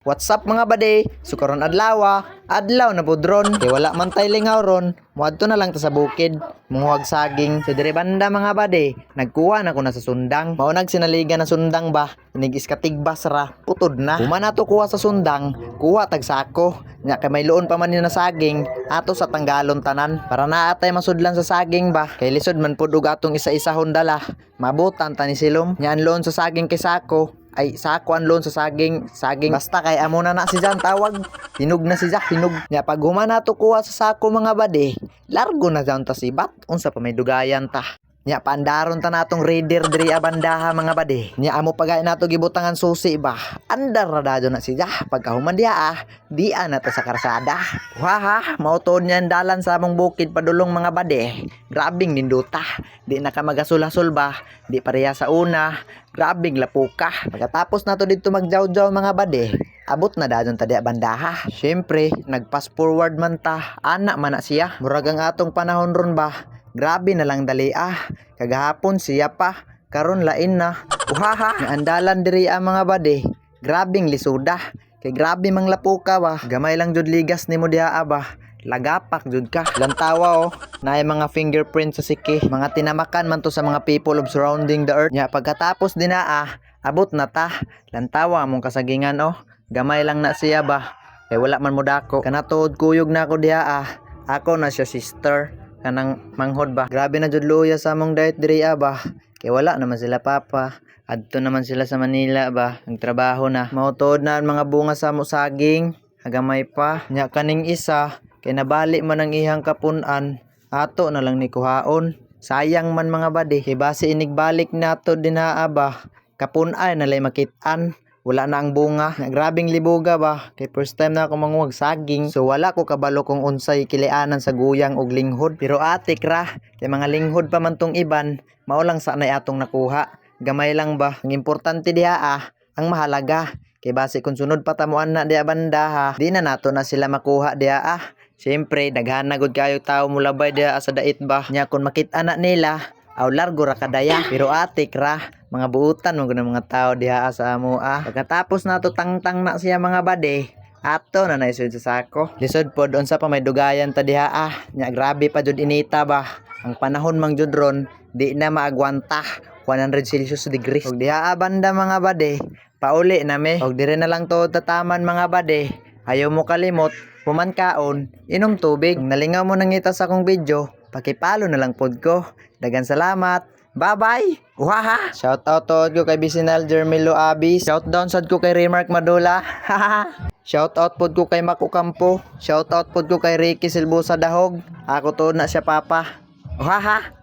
What's up mga bade? Sukaron adlaw, adlaw na pudron. Kay wala man tay lingaw ron. Muadto na lang ta sa bukid. Munguhag saging. Sa dire banda mga bade, nagkuha na ko na sa sundang. Mao nag sinaliga na sundang ba? Inigis ka tigbas ra. Putod na. Kuma na to kuha sa sundang, kuha tag sako. Nya kay may luon pa man yun na saging, ato sa tanggalon tanan. Para naatay masudlan sa saging ba? Kay lisod man pud og atong isa-isa dala. Mabutan ta ni silom. Nya luon sa saging kay sako, ay sako ang loan sa saging saging. Basta kay amo na na si Jan tawag. Hinog na si Jack hinog. Nya pag humana to kuha sa sako mga bade largo na Jan ta sibat unsa pa may dugayan ta nya paandaron ta natong reader diri abandaha mga bade nya amo pagay nato gibutangan susi ba? Andar ra dadyo na si Jack pagkahuman diha ah di na ta sa karsada. Waha mao to niyan dalan sa among bukid padulong mga bade grabing ninduta. Di na ka magasul-hasol ba? Di pareha sa una. Grabing lapuka. Pagkatapos nato dito magjaw-jaw mga bade, abot na dadon tadi bandaha. Syempre, nagpass forward man ta, ana man na siya. Murag ang atong panahon ron ba? Grabe na lang dali ah. Kagahapon siya pa, karon lain na. Uhaha, nga andalan diri ang mga bade. Grabing lisuda. Kay grabe mang lapuka ba. Gamay lang jud ligas nimo diha ba. Lagapak jud ka. Lantawa oh. Naay mga fingerprints sa siki. Mga tinamakan man to sa mga people of surrounding the earth. Nya pagkatapos din na ah, abot na ta. Lantawa mong kasagingan oh. Gamay lang na siya ba. Kay wala man mo dako. Kanatuod kuyog na ako diha ah. Ako na siya sister. Kanang manghod ba. Grabe na jud luya sa among diet diri ah ba. Kay wala naman sila papa. Adto naman sila sa Manila ba. Nagtrabaho na. Mautod na ang mga bunga sa mo saging. Hagamay pa. Nya kaning isa. Kay nabali man ang ihang kapunan. Ato na lang ni kuhaon. Sayang man mga bade. Kay base inigbalik nato din na aba. Kapunay na lay makitaan. Wala na ang bunga. Nga grabing libuga ba. Kay first time na ako manguwag saging. So wala ko kabalo kung unsay kilianan sa guyang og linghod. Pero atik ra. Kay mga linghod pa man tong iban. Mao lang sa atong nakuha. Gamay lang ba. Ang importante diha ah. Ang mahalaga. Kay base kung sunod pa tamuan na diha banda ha. Di na nato na sila makuha diha ah. Siyempre, daghan na gud kayo tao mulabay diha sa dait ba. Nya kung makita na nila, aw largo ra kadaya. Pero atik ra, mga buutan mo ng mga tao diha sa amo ah. Pagkatapos nato tangtang na siya mga bade, ato na naisod sa sako. Lisod pod unsa pa may dugayan ta diha ah. Nya grabe pa jud inita ba. Ang panahon mang jud ron, di na maagwanta. 100 Celsius degrees. Og diha ah, banda mga bade, pauli na me. Og dire na lang to tataman mga bade. Ayaw mo kalimot, Puman kaon, inom tubig. Kung nalingaw mo nang ngita sa akong video, pakipalo na lang pod ko. Dagan salamat. Bye-bye! Uhaha! Shout out to ko kay Bisinal Jermilo Abis. Shout down sad ko kay Remark Madula. Shout out pod ko kay Maku Campo. Shout out pod ko kay Ricky Silbusa Dahog. Ako to na siya papa. Uhaha!